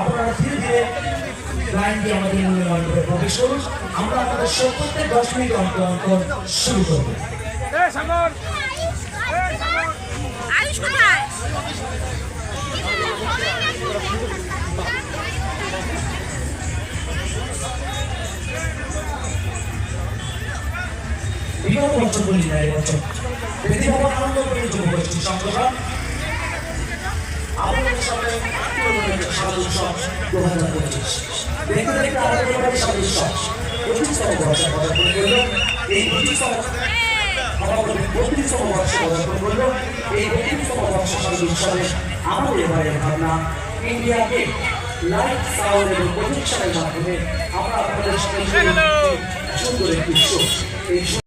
আপনারা ধীরে ধীরে লাইন দিয়ে আমাদের মূল্যবান করে প্রবেশ করুন। আমরা আমাদের সত্যতে দশ মিনিট অন্তর অন্তর শুরু করব। আমাদের সাথে সাধু উৎসব দু হাজার পঁচিশ আমাদের এবারে সাধু উৎসব পঁচিশতম বর্ষে পদার্পণ করল এই পঁচিশতম আমরা আপনাদের সামনে সুন্দর একটি শো এই